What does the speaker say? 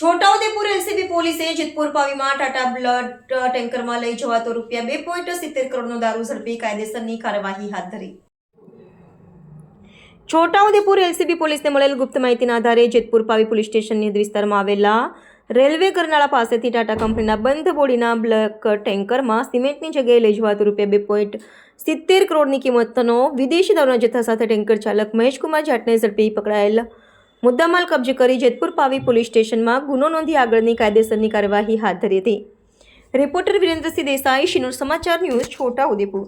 Chhota Udepur LCB પોલીસે જેતપુર પાવીમાં Tata blood ટેન્કરમાં લઈ જવાતો રૂપિયા બે પોઈન્ટ સિત્તેર કરોડનો દારૂ ઝડપી કાયદેસરની કાર્યવાહી હાથ ધરી. છોટાઉદેપુર એલસીબી પોલીસને મળેલ ગુપ્ત માહિતીના આધારે જેતપુર પાવી પોલીસ સ્ટેશનની વિસ્તારમાં આવેલા રેલવે કરનાળા પાસેથી ટાટા કંપનીના બંધ બોડીના બ્લક ટેન્કરમાં સિમેન્ટની જગ્યાએ લઈ જવાતો રૂપિયા બે પોઈન્ટ સિત્તેર કરોડની કિંમતનો વિદેશી દારૂના જથ્થા સાથે ટેન્કર ચાલક મહેશકુમાર જાટને ઝડપી પકડાયેલ મુદ્દામાલ કબજે કરી જેતપુર પાવી પોલીસ સ્ટેશનમાં ગુનો નોંધી આગળની કાયદેસરની કાર્યવાહી હાથ ધરી હતી. રિપોર્ટર વિરેન્દ્રસિંહ દેસાઈ, શિનુર સમાચાર ન્યૂઝ, છોટા ઉદેપુર.